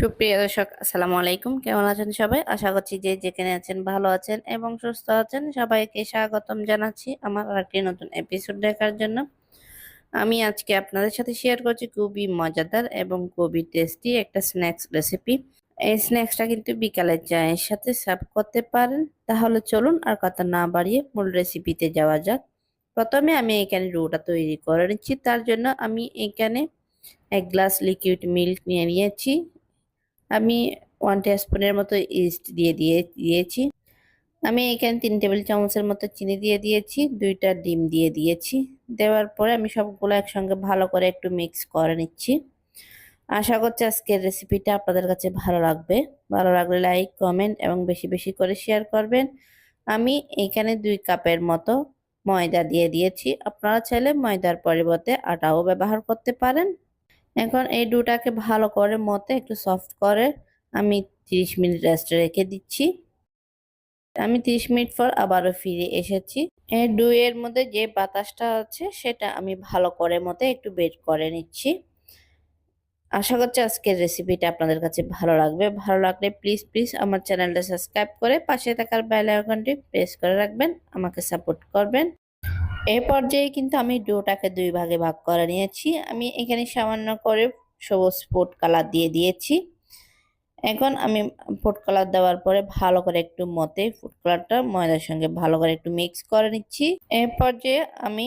সুপ্রিয় দর্শক, আসসালামু আলাইকুম। কেমন আছেন সবাই? আশা করছি যে যেখানে আছেন ভালো আছেন এবং সুস্থ আছেন। সবাইকে স্বাগতম জানাচ্ছি আমার আরেকটি নতুন এপিসোড দেখার জন্য। আমি আজকে আপনাদের সাথে শেয়ার করছি খুবই মজাদার এবং খুবই টেস্টি একটা স্ন্যাক্স রেসিপি এই স্ন্যাক্সটা কিন্তু বিকালের চায়ের সাথে সার্ভ করতে পারেন। তাহলে চলুন আর কথা না বাড়িয়ে মূল রেসিপিতে যাওয়া যাক। প্রথমে আমি এখানে রুটা তৈরি করে নিচ্ছি। তার জন্য আমি এখানে এক গ্লাস লিকুইড মিল্ক নিয়ে নিয়েছি। আমি ওয়ান স্পুনের মতো ইস্ট দিয়ে দিয়ে, দিয়েছি। আমি এখানে তিন টেবিল চামচের মতো চিনি দিয়ে দিয়েছি, দুইটা ডিম দিয়ে দিয়েছি। দেওয়ার পরে আমি সবগুলো একসঙ্গে ভালো করে একটু মিক্স করে নিচ্ছি। আশা করছি আজকের রেসিপিটা আপনাদের কাছে ভালো লাগবে। ভালো লাগলে লাইক কমেন্ট এবং বেশি বেশি করে শেয়ার করবেন। আমি এখানে দুই কাপের মতো ময়দা দিয়ে দিয়েছি। আপনারা চাইলে ময়দার পরিবর্তে আটাও ব্যবহার করতে পারেন। এখন এই ডুটাকে ভালো করে মতে একটু সফট করে আমি 30 মিনিট রেস্টে রেখে দিচ্ছি। আমি 30 মিনিট পর আবারও ফিরে এসেছি। এই ডুয়ের মধ্যে যে বাতাসটা আছে সেটা আমি ভালো করে মতে একটু বের করে নিচ্ছি। আশা করছি আজকের রেসিপিটা আপনাদের কাছে ভালো লাগবে। ভালো লাগলে প্লিজ প্লিজ আমার চ্যানেলটা সাবস্ক্রাইব করে পাশে থাকার বেল আইকনটি প্রেস করে রাখবেন, আমাকে সাপোর্ট করবেন। এই পর্যায়ে কিন্তু আমি ডোটাকে দুই ভাগে ভাগ করে নিয়েছি। আমি এখানে সামান্য করে সবুজ ফুড কালার দিয়ে দিয়েছি। এখন আমি ফুড কালার দেওয়ার পরে ভালো করে একটু মতে ফুড কালারটা ময়দার সঙ্গে ভালো করে একটু মিক্স করে নিচ্ছি। এই পর্যায়ে আমি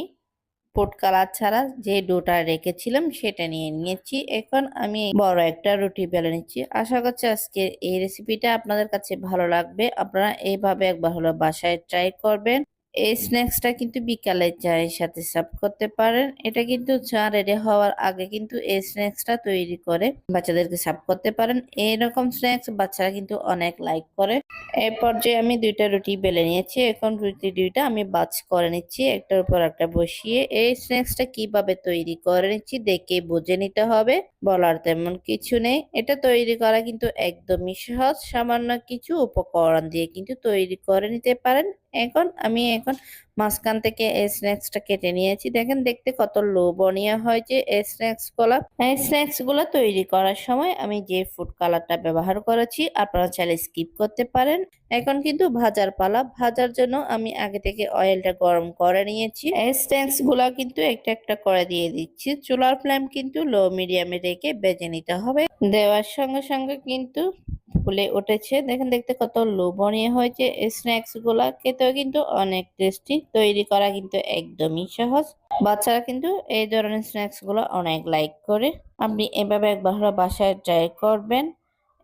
ফুড কালার ছাড়া যে ডোটা রেখেছিলাম সেটা নিয়ে নিয়েছি। এখন আমি বড় একটা রুটি বেলে নিচ্ছি। আশা করছি আজকে এই রেসিপিটা আপনাদের কাছে ভালো লাগবে। আপনারা এইভাবে একবার হলো বাসায় ট্রাই করবেন। এই স্ন্যাক্সটা কিন্তু বিকালে চায়ের সাথে সার্ভ করতে পারেন। এটা কিন্তু চা রেডি হওয়ার আগে কিন্তু এই স্ন্যাক্সটা তৈরি করে বাচ্চাদেরকে সার্ভ করতে পারেন। এইরকম স্ন্যাক্স বাচ্চারা কিন্তু অনেক লাইক করে। এই পর্যায়ে আমি দুইটা রুটি বেলে নিয়েছি। এখন রুটি দুইটা আমি বাজ করে নিচ্ছি। একটার উপর একটা বসিয়ে এই স্ন্যাক্সটা কীভাবে তৈরি করে নিচ্ছি দেখে বুঝে নিতে হবে। বলার তেমন কিছু নেই। এটা তৈরি করা কিন্তু একদমই সহজ। সামান্য কিছু উপকরণ দিয়ে কিন্তু তৈরি করে নিতে পারেন। এখন আমি এখন মাঝখান থেকে এই স্ন্যাক্সটা কেটে নিয়েছি। দেখেন দেখতে কত লোভনীয় হয়েছে এই স্ন্যাক্সগুলা এই স্ন্যাক্সগুলো তৈরি করার সময় আমি যে ফুড কালারটা ব্যবহার করেছি, আপনারা চাইলে স্কিপ করতে পারেন। এখন কিন্তু ভাজার পালা। ভাজার জন্য আমি আগে থেকে অয়েলটা গরম করে নিয়েছি। এই স্ন্যাক্সগুলা কিন্তু একটা একটা করে দিয়ে দিচ্ছি। চুলার ফ্লেম কিন্তু লো মিডিয়ামে রেখে বেজে নিতে হবে। দেওয়ার সঙ্গে সঙ্গে কিন্তু ফুলে উঠেছে। দেখেন, দেখতে কত লোভনীয় হয়েছে স্ন্যাক্সগুলা। খেতেও কিন্তু অনেক টেস্টি তৈরি করা কিন্তু একদমই সহজ। বাচ্চারা কিন্তু এই ধরনের স্ন্যাক্সগুলো অনেক লাইক করে। আপনি এভাবে একবার বাসায় ট্রাই করবেন।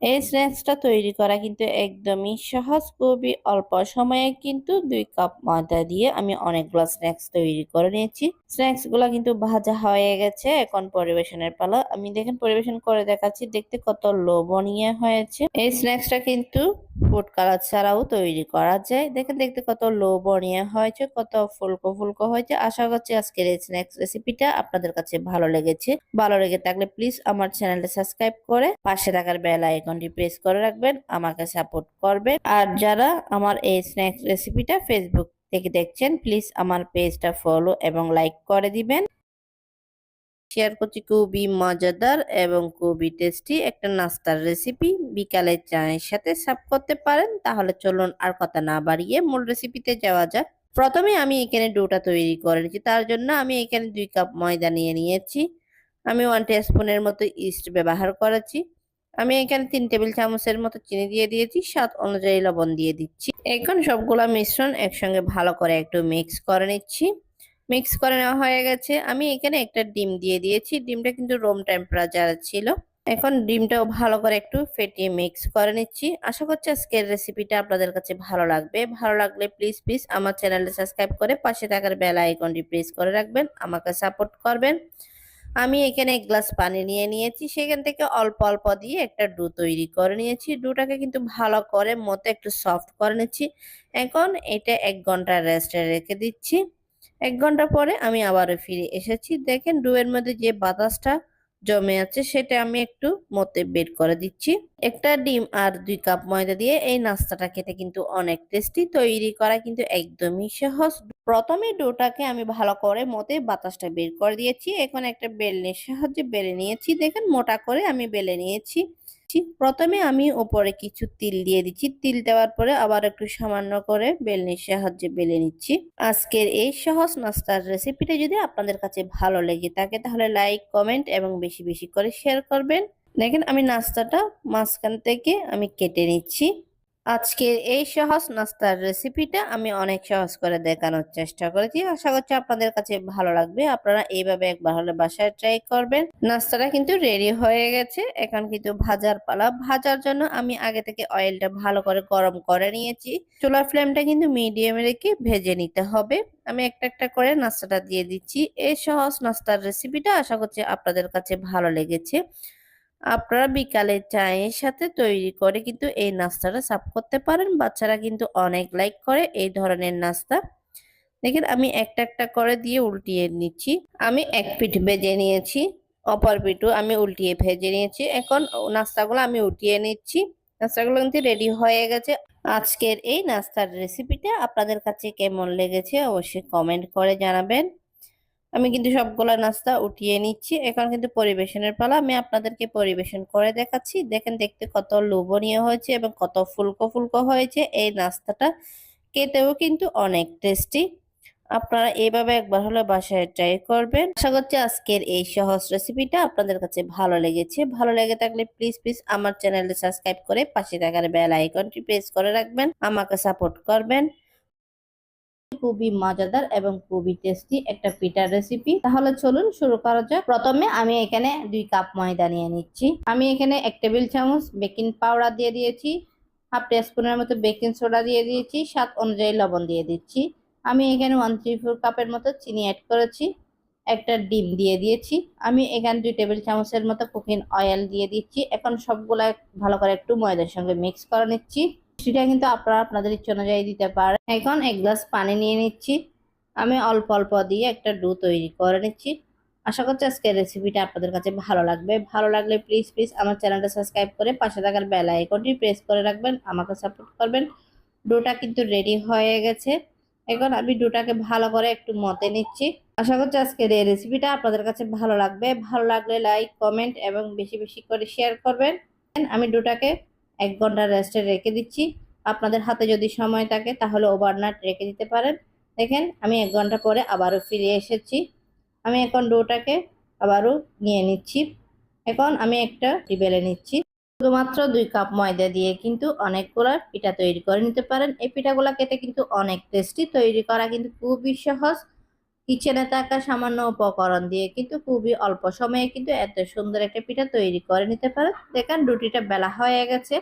এই স্ন্যাক্সটা তৈরি করা কিন্তু একদমই সহজ। খুবই অল্প সময়ে কিন্তু দুই কাপ ময়দা দিয়ে আমি অনেকগুলো স্ন্যাক্স তৈরি করে নিয়েছি। স্ন্যাক্সগুলা কিন্তু ভাজা হয়ে গেছে এখন পরিবেশনের পালা। আমি দেখেন পরিবেশন করে দেখাচ্ছি, দেখতে কত লোভনীয় হয়েছে। এই স্ন্যাক্সটা কিন্তু ফুড কালার ছাড়াও তৈরি করা যায়। দেখেন দেখতে কত লোভনীয় হয়েছে, কত ফুলকো ফুলকো হয়েছে। আশা করছি আজকের এই স্ন্যাক্স রেসিপিটা আপনাদের কাছে ভালো লেগেছে। ভালো লেগে থাকলে প্লিজ আমার চ্যানেলটা সাবস্ক্রাইব করে পাশে থাকার বেল আইকনটি প্রেস করে রাখবেন, আমাকে সাপোর্ট করবেন। আর যারা আমার এই স্ন্যাক্স রেসিপিটা ফেসবুক থেকে দেখছেন প্লিজ আমার পেজটা ফলো এবং লাইক করে দিবেন। শেয়ার করছি খুবই মজাদার এবং খুবই টেস্টি একটা নাস্তার রেসিপি বিকালে চায়ের সাথে সার্ভ করতে পারেন, তাহলে চলুন আর কথা না বাড়িয়ে মূল রেসিপিতে যাওয়া যাক। প্রথমে আমি এখানে ডোটা তৈরি করে নিচ্ছি তার জন্য আমি এখানে দুই কাপ ময়দা নিয়ে নিয়েছি। আমি ওয়ান স্পুনের মতো ইস্ট ব্যবহার করেছি। আমি এখানে তিন টেবিল চামচের মতো চিনি দিয়ে দিয়েছি, স্বাদ অনুযায়ী লবণ দিয়ে দিচ্ছি। এখন সবগুলা মিশ্রণ একসঙ্গে ভালো করে একটু মিক্স করে নিচ্ছি। মিক্স করে নেওয়া হয়ে গেছে। আমি এখানে একটা ডিম দিয়ে দিয়েছি। ডিমটা কিন্তু রুম টেম্পারেচার ছিল। এখন ডিমটাও ভালো করে একটু ফেটিয়ে মিক্স করে নিচ্ছি। আশা করছি আজকের রেসিপিটা আপনাদের কাছে ভালো লাগবে। ভালো লাগলে প্লিজ প্লিজ আমার চ্যানেলটা সাবস্ক্রাইব করে পাশে থাকার বেল আইকনটি প্রেস করে রাখবেন। আমাকে সাপোর্ট করবেন। আমি এখানে এক গ্লাস পানি নিয়ে নিয়েছি, সেখান থেকে অল্প অল্প দিয়ে একটা ডু তৈরি করে নিয়েছি। ডুটাকে কিন্তু ভালো করে মতো একটু সফট করে নিচ্ছি। এখন এটা এক ঘণ্টা রেস্টে রেখে দিচ্ছি। এক ঘণ্টা পরে আমি আবারও ফিরে এসেছি। দেখেন ডুয়ের মধ্যে যে বাতাসটা জমে আছে, সেটা আমি একটু মতে বের করে দিচ্ছি। একটা ডিম আর দুই কাপ ময়দা দিয়ে এই নাস্তাটা খেতে কিন্তু অনেক টেস্টি তৈরি করা কিন্তু একদমই সহজ। প্রথমে ডোটাকে আমি ভালো করে মতে বাতাসটা বের করে দিয়েছি। এখন একটা বেলনের সাহায্যে বেলে নিয়েছি। দেখেন মোটা করে আমি বেলে নিয়েছি। প্রথমে আমি ওপরে কিছু তিল দিয়ে দিচ্ছি। তিল দেওয়ার পরে আবার একটু সামান্য করে বেলনির সাহায্যে বেলে নিচ্ছি। আজকের এই সহজ নাস্তার রেসিপিটা যদি আপনাদের কাছে ভালো লেগে থাকে, তাহলে লাইক, কমেন্ট এবং বেশি বেশি করে শেয়ার করবেন। দেখেন আমি নাস্তাটা মাঝখান থেকে আমি কেটে নিচ্ছি। আজকের এই সহজ নাস্তার রেসিপিটা আমি অনেক সহজ করে দেখানোর চেষ্টা করেছি। আশা করছি আপনাদের কাছে ভালো লাগবে। আপনারা এইভাবে একবার হলে বাসায় ট্রাই করবেন। নাস্তাটা কিন্তু রেডি হয়ে গেছে। এখন কিন্তু ভাজার পালা। ভাজার জন্য আমি আগে থেকে অয়েলটা ভালো করে গরম করে নিয়েছি। চুলার ফ্লেমটা কিন্তু মিডিয়ামে রেখে ভেজে নিতে হবে। আমি একটা একটা করে নাস্তাটা দিয়ে দিচ্ছি। এই সহজ নাস্তার রেসিপিটা আশা করছি আপনাদের কাছে ভালো লেগেছে। আপনারা বিকালে চায়ের সাথে তৈরি করে কিন্তু এই নাস্তাটা সার্ভ করতে পারেন। বাচ্চারা কিন্তু অনেক লাইক করে এই ধরনের নাস্তা। দেখেন, আমি একটা একটা করে দিয়ে উল্টিয়ে নিচ্ছি। আমি এক পিঠ ভেজে নিয়েছি, অপর পিঠও আমি উল্টিয়ে ভেজে নিয়েছি। এখন নাস্তাগুলো আমি উঠিয়ে নিচ্ছি। নাস্তাগুলো কিন্তু রেডি হয়ে গেছে। আজকের এই নাস্তার রেসিপিটা আপনাদের কাছে কেমন লেগেছে অবশ্যই কমেন্ট করে জানাবেন। আমি কিন্তু সবগুলা নাস্তা উঠিয়ে নিচ্ছি। এখন কিন্তু পরিবেশনের পালা। আমি আপনাদেরকে পরিবেশন করে দেখাচ্ছি। দেখেন দেখতে কত লোভনীয় হয়েছে এবং কত ফুলকো ফুলকো হয়েছে। এই নাস্তাটা খেতেও কিন্তু অনেক টেস্টি। আপনারা এইভাবে একবার হলে বাসায় ট্রাই করবেন। আশা করছি আজকের এই সহজ রেসিপিটা আপনাদের কাছে ভালো লেগেছে। ভালো লেগে থাকলে প্লিজ প্লিজ আমার চ্যানেলটি সাবস্ক্রাইব করে পাশে থাকার বেল আইকনটি প্রেস করে রাখবেন। আমাকে সাপোর্ট করবেন। খুবই মজাদার এবং খুবই টেস্টি একটা পিঠার রেসিপি তাহলে চলুন শুরু করা যাক। প্রথমে আমি এখানে দুই কাপ ময়দা নিয়ে নিচ্ছি। আমি এখানে এক টেবিল চামচ বেকিং পাউডার দিয়ে দিয়েছি। হাফ স্পুনের মতো বেকিং সোডা দিয়ে দিয়েছি। স্বাদ অনুযায়ী লবণ দিয়ে দিচ্ছি। আমি এখানে ওয়ান থ্রি ফোর কাপের মতো চিনি অ্যাড করেছি। একটা ডিম দিয়ে দিয়েছি। আমি এখানে দুই টেবিল চামচের মতো কুকিং অয়েল দিয়ে দিচ্ছি। এখন সবগুলা ভালো করে একটু ময়দার সঙ্গে মিক্স করে নিচ্ছি। সেটা কিন্তু আপনারা আপনাদের ইচ্ছে অনুযায়ী দিতে পারেন। এখন এক গ্লাস পানি নিয়ে নিচ্ছি। আমি অল্প অল্প দিয়ে একটা ডো তৈরি করে নিচ্ছি। আশা করছি আজকের রেসিপিটা আপনাদের কাছে ভালো লাগবে। ভালো লাগলে প্লিজ প্লিজ আমার চ্যানেলটা সাবস্ক্রাইব করে পাশে থাকার বেল আইকনটি প্রেস করে রাখবেন, আমাকে সাপোর্ট করবেন। ডোটা কিন্তু রেডি হয়ে গেছে। এখন আমি ডোটাকে ভালো করে একটু মতে নিচ্ছি। আশা করছি আজকের এই রেসিপিটা আপনাদের কাছে ভালো লাগবে। ভালো লাগলে লাইক কমেন্ট এবং বেশি বেশি করে শেয়ার করবেন। আমি ডোটাকে এক ঘণ্টা রেস্টে রেখে দিচ্ছি। আপনাদের হাতে যদি সময় থাকে, তাহলে ওভারনাইট রেখে দিতে পারেন। দেখেন, আমি এক ঘণ্টা পরে আবারও ফিরে এসেছি। আমি এখন ডোটাকে আবারও নিয়ে নিচ্ছি। এখন আমি একটা বেলে নিচ্ছি। শুধুমাত্র দুই কাপ ময়দা দিয়ে কিন্তু অনেকগুলো পিঠা তৈরি করে নিতে পারেন। এই পিঠাগুলো খেতে কিন্তু অনেক টেস্টি তৈরি করা কিন্তু খুবই সহজ। কিচেনে থাকা সামান্য উপকরণ দিয়ে কিন্তু খুবই অল্প সময়ে কিন্তু এত সুন্দর একটা পিঠা তৈরি করে নিতে পারেন দেখেন রুটিটা বেলা হয়ে গেছে।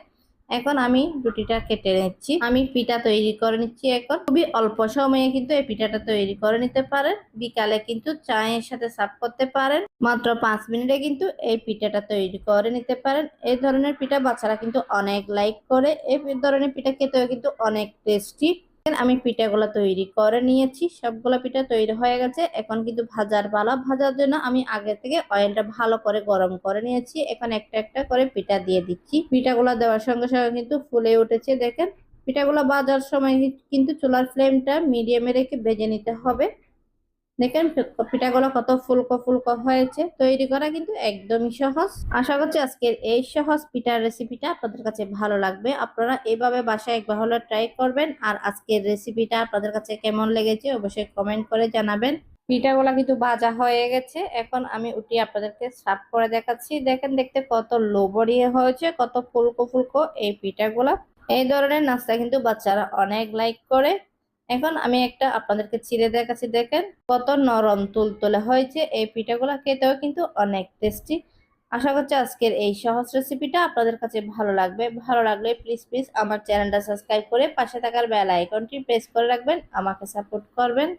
এখন আমি রুটিটা কেটে নিচ্ছি। আমি পিঠা তৈরি করে নিচ্ছি এখন। খুবই অল্প সময়ে কিন্তু এই পিঠাটা তৈরি করে নিতে পারেন। বিকালে কিন্তু চায়ের সাথে সাফ করতে পারেন। মাত্র পাঁচ মিনিটে কিন্তু এই পিঠাটা তৈরি করে নিতে পারেন। এই ধরনের পিঠা বাচ্চারা কিন্তু অনেক লাইক করে। এই ধরনের পিঠা খেতেও কিন্তু অনেক টেস্টি আমি পিঠাগুলো তৈরি করে নিয়েছি, সবগুলো পিঠা তৈরি হয়ে গেছে। এখন কিন্তু ভাজার পালা, ভাজার জন্য আমি আগে থেকে অয়েলটা ভালো করে গরম করে নিয়েছি। এখন একটা একটা করে পিঠা দিয়ে দিচ্ছি। পিঠাগুলো দেওয়ার সঙ্গে সঙ্গে কিন্তু ফুলে উঠেছে, দেখেন। পিঠাগুলো বাজার সময় কিন্তু চুলার ফ্লেমটা মিডিয়ামে রেখে ভেজে নিতে হবে। দেখেন পিঠাগুলো কত ফুলকো ফুলকো হয়েছে, তৈরি করা কিন্তু একদমই সহজ। আশা করছি আজকের এই সহজ পিঠার রেসিপিটা আপনাদের কাছে ভালো লাগবে। আপনারা এভাবে বাসায় একবার হলে ট্রাই করবেন, আর আজকের রেসিপিটা আপনাদের কাছে কেমন লেগেছে অবশ্যই কমেন্ট করে জানাবেন। পিঠাগুলা কিন্তু ভাজা হয়ে গেছে, এখন আমি উঠি আপনাদেরকে সার্ভ করে দেখাচ্ছি। দেখেন দেখতে কত লোবরিয়ে হয়েছে, কত ফুলকো ফুলকো এই পিঠাগুলা। এই ধরনের নাস্তা কিন্তু বাচ্চারা অনেক লাইক করে। এখন আমি একটা আপনাদেরকে চিড়ে দেখাচ্ছি, দেখেন কত নরম তুল তুলতুলে হয়েছে। এই পিঠাগুলো খেতেও কিন্তু অনেক টেস্টি আশা করছি আজকের এই সহজ রেসিপিটা আপনাদের কাছে ভালো লাগবে। ভালো লাগলে প্লিজ প্লিজ আমার চ্যানেলটা সাবস্ক্রাইব করে পাশে থাকার বেল আইকনটি প্রেস করে রাখবেন, আমাকে সাপোর্ট করবেন।